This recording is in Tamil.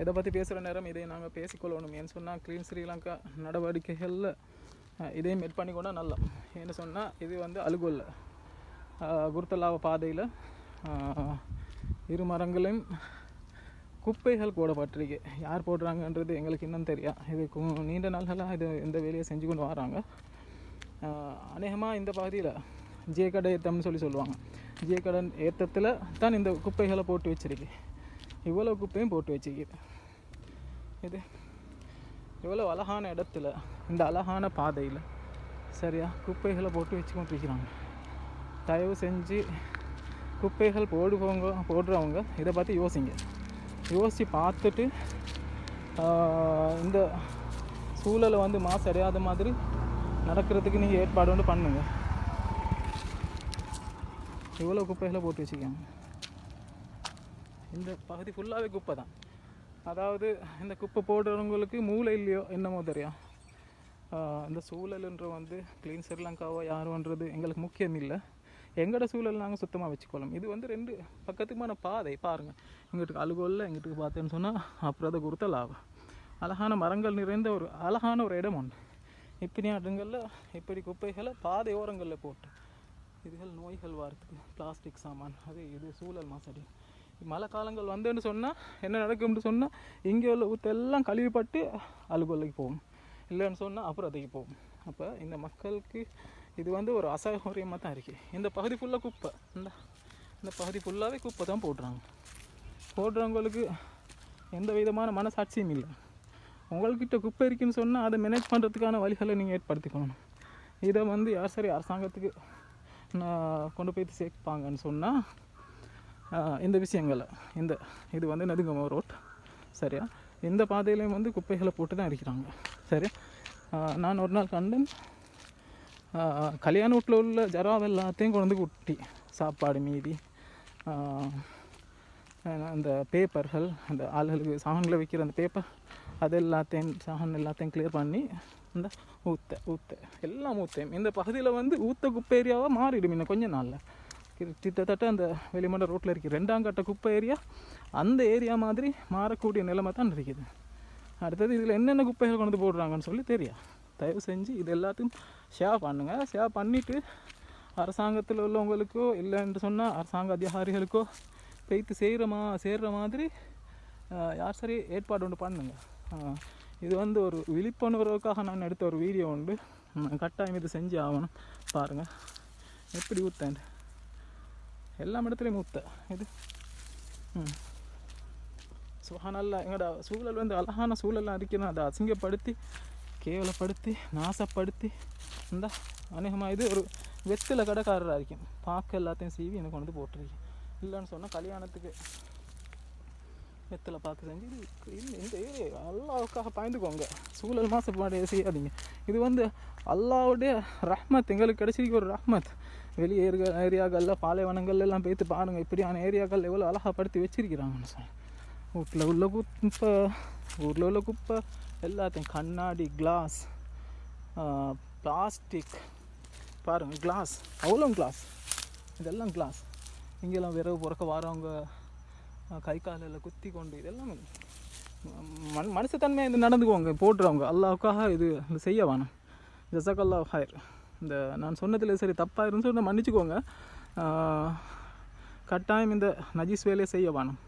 இதை பற்றி பேசுகிற நேரம்? இதை நாங்கள் பேசிக்கொள்ளணும். ஏன்னு சொன்னால் க்ளீன் ஸ்ரீலங்கா நடவடிக்கைகளில் இதையும் மெட் பண்ணிக்கொண்டா நல்லா. ஏன்னு சொன்னால் இது வந்து அலுகொல்ல. குருத்தலாவ பாதையில் இரு மரங்களையும் குப்பைகள் போடப்பட்டிருக்கு. யார் போடுறாங்கன்றது எங்களுக்கு இன்னும் தெரியா. இது கு- நீண்ட நாள்களாக இது இந்த வேலையை செஞ்சு கொண்டு வராங்க. அநேகமாக இந்த பகுதியில் ஜே கடை ஏத்தம்னு சொல்லி சொல்லுவாங்க. ஜே கடன் ஏத்தத்தில் தான் இந்த குப்பைகளை போட்டு வச்சிருக்கு. இவ்வளோ குப்பையும் போட்டு வச்சுக்கிது இது இவ்வளோ அழகான இடத்துல இந்த அழகான பாதையில் சரியா குப்பைகளை போட்டு வச்சு கொண்டிருக்கிறாங்க தயவு செஞ்சு குப்பைகள் போடுபவங்க போடுறவங்க இதை பற்றி யோசிங்க. யோசித்து பார்த்துட்டு இந்த சூழலை வந்து மாசடையாத மாதிரி நடக்கிறதுக்கு நீங்கள் ஏற்பாடு வந்து பண்ணுங்க. இவ்வளோ குப்பைகளை போட்டு வச்சுக்கோங்க இந்த பகுதி ஃபுல்லாகவே குப்பை தான் அதாவது இந்த குப்பை போடுறவங்களுக்கு மூளை இல்லையோ என்னமோ தெரியும். இந்த சூழலுன்ற வந்து க்ளீன் ஸ்ரீலங்காவோ யாருன்றது எங்களுக்கு முக்கியம் இல்லை. எங்களோட சூழல் நாங்கள் சுத்தமாக வச்சுக்கொள்ளோம் இது வந்து ரெண்டு பக்கத்துக்குமான பாதை. பாருங்கள் இங்கிட்டு அலுகோல்ல எங்கிட்டு பார்த்தேன்னு சொன்னால் அப்புறம் அதை கொடுத்த லாபம். அழகான மரங்கள் நிறைந்த ஒரு அழகான ஒரு இடம் உண்டு இப்படி இடங்களில் இப்படி குப்பைகளை பாதை ஓரங்களில் போட்டு இதுகள் நோய்கள் வரத்துக்கு பிளாஸ்டிக் சாமான் அது இது சூழல் மாசடி. மழை காலங்கள் வந்துன்னு சொன்னால் என்ன நடக்கும்னு சொன்னால் இங்கே உள்ள ஊத்தெல்லாம் கழுவிப்பட்டு அலுகொல்லைக்கு போகும் இல்லைன்னு சொன்னால் அப்புறம் அதுக்கு போகும் அப்போ இந்த மக்களுக்கு இது வந்து ஒரு அசௌகரியமாக தான் இருக்குது இந்த பகுதி ஃபுல்லாக குப்பை. இந்த இந்த பகுதி ஃபுல்லாகவே குப்பை தான் போடுறாங்க. போடுறவங்களுக்கு எந்த விதமான மனசாட்சியும் இல்லை. உங்கள்கிட்ட குப்பை இருக்குன்னு சொன்னால் அதை மேனேஜ் பண்ணுறதுக்கான வழிகளை நீங்கள் ஏற்படுத்திக்கணும். இதை வந்து யார் சரி அரசாங்கத்துக்கு நான் கொண்டு போய் சேர்ப்பாங்கன்னு சொன்னால் இந்த விஷயங்கள் இந்த இது வந்து நெடுங்கமோ ரோட் சரியா? இந்த பாதையிலையும் வந்து குப்பைகளை போட்டு தான் இருக்கிறாங்க சரியா நான் ஒரு நாள் கண்டேன் கல்யாண வீட்டில் உள்ள ஜராவ் எல்லாத்தையும் கொண்டு வந்து குட்டி சாப்பாடு மீதி அந்த பேப்பர்கள் அந்த ஆளுகளுக்கு சாகனில் வைக்கிற அந்த பேப்பர் அது எல்லாத்தையும் சாகன் எல்லாத்தையும் கிளியர் பண்ணி இந்த ஊத்த ஊத்த எல்லாம் ஊத்தையும் இந்த பகுதியில் வந்து ஊத்த குப்பை ஏரியாவாக மாறிடும் இன்னும் கொஞ்ச நாளில். கிட்டத்தட்ட அந்த வெளிமண்ட ரோட்டில் இருக்குது ரெண்டாம் கட்ட குப்பை ஏரியா. அந்த ஏரியா மாதிரி மாறக்கூடிய நிலைமை தான் இருக்குது. அடுத்தது இதில் என்னென்ன குப்பைகள் கொண்டு வந்து போடுறாங்கன்னு சொல்லி தெரியும் தயவு செஞ்சு இது எல்லாத்தையும் ஷேர் பண்ணுங்கள் ஷேர் பண்ணிவிட்டு அரசாங்கத்தில் உள்ளவங்களுக்கோ இல்லைன்னு சொன்னால் அரசாங்க அதிகாரிகளுக்கோ பெய்த்து செய்கிற மா சேர்கிற மாதிரி யார் சரி ஏற்பாடு ஒன்று பண்ணுங்கள் இது வந்து ஒரு விழிப்புணர்வுக்காக நான் எடுத்த ஒரு வீடியோ உண்டு. கட்டாயம் இது செஞ்சு ஆகணும். பாருங்கள் எப்படி ஊத்தேன் எல்லா இடத்துலையும் மூத்த இது ம் சுகானல்ல எங்களோட சூழல் வந்து அழகான சூழல்லாம் இருக்குன்னா அதை அசிங்கப்படுத்தி கேவலப்படுத்தி நாசப்படுத்தி இந்த அநேகமாக இது ஒரு வெத்தில கடைக்காரராக இருக்கும் பார்க்க எல்லாத்தையும் சீவி எனக்கு கொண்டு வந்து போட்டிருக்கேன் இல்லைன்னு சொன்னால் கல்யாணத்துக்கு வெத்தில் பார்த்து செஞ்சு இது இந்த இந்த ஏரியா அல்லாவுக்காக பாய்ந்துக்கோங்க சூழல் மாசப்பாடு செய்யாதீங்க இது வந்து அல்லாவுடைய ரஹ்மத் எங்களுக்கு கிடைச்சிருக்க ஒரு ரஹ்மத் வெளியே இருக்க ஏரியாக்களில் பாலைவனங்கள் எல்லாம் போய்த்து பாருங்கள் இப்படியான ஏரியாக்கள் எவ்வளோ அழகாப்படுத்தி வச்சிருக்கிறாங்கன்னு சொல்லி. வீட்டில் உள்ள குப்பை ஊரில் உள்ள குப்பை எல்லாத்தையும் கண்ணாடி கிளாஸ் பிளாஸ்டிக் பாருங்கள் கிளாஸ் அவ்வளோ கிளாஸ் இதெல்லாம் கிளாஸ் இங்கெல்லாம் விறகு பிறக்க வரவங்க கை காலில் குத்தி கொண்டு இதெல்லாம் மண் மனுஷத்தன்மையாக இது நடந்துக்குவாங்க போடுறவங்க அல்லாவுக்காக இது செய்ய வேணாம். ஜசக்கல்லா ஹயர் இந்த நான் சொன்னதில் சரி தப்பாக இருந்து சொன்னால் மன்னிச்சுக்கோங்க கட்டாயம் இந்த நஜீஸ் வேலையை செய்ய வேணும்.